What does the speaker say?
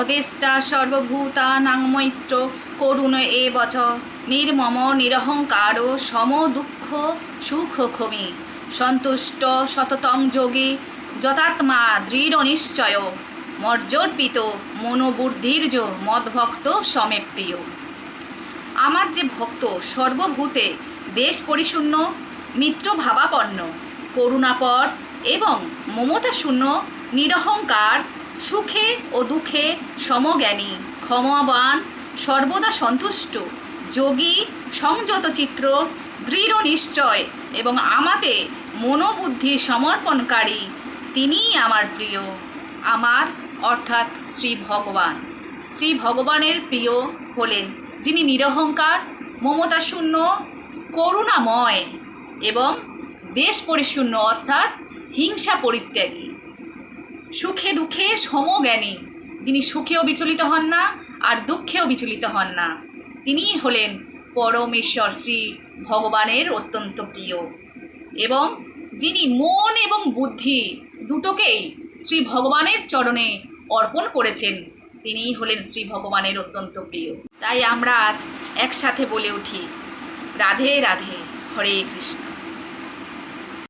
অদেষ্টা সর্বভূতানাং মৈত্র করুণ এ বচ। নির্মম, নিরহংকার, সম দুঃখ, সুখ ক্ষমি। সন্তুষ্ট, সততং যোগী, যথাত্মা, দৃঢ় নিশ্চয়। মর্যার্পিত মনোবুদ্ধির্য মদভক্ত, সমে প্রিয়। আমার যে ভক্ত, সর্বভূতে দেশ পরিশূন্য, মিত্র ভাবাপন্ন, করুণাপর এবং মমতা শূন্য নিরহংকার সুখে ও দুঃখে সমজ্ঞানী, ক্ষমাবান, সর্বদা সন্তুষ্ট, যোগী, সংযত চিত্র, দৃঢ় নিশ্চয় এবং আমাতে মনোবুদ্ধি সমর্পণকারী। তিনিই আমার প্রিয়। আমার, অর্থাৎ শ্রী ভগবান। শ্রী ভগবানের প্রিয় হলেন যিনি নিরহংকার মমতা শূন্য করুণাময় এবং দেশ পরিশূন্য অর্থাৎ হিংসা পরিত্যাগী। সুখে দুঃখে সমজ্ঞানী। যিনি সুখেও বিচলিত হন না, আর দুঃখেও বিচলিত হন না। তিনিই হলেন পরমেশ্বর শ্রী ভগবানের অত্যন্ত প্রিয়। এবং যিনি মন এবং বুদ্ধি দুটোকেই শ্রী ভগবানের চরণে অর্পণ করেছেন, তিনিই হলেন শ্রী ভগবানের অত্যন্ত প্রিয়। তাই আমরা আজ একসাথে বলে উঠি, রাধে রাধে, হরে কৃষ্ণ।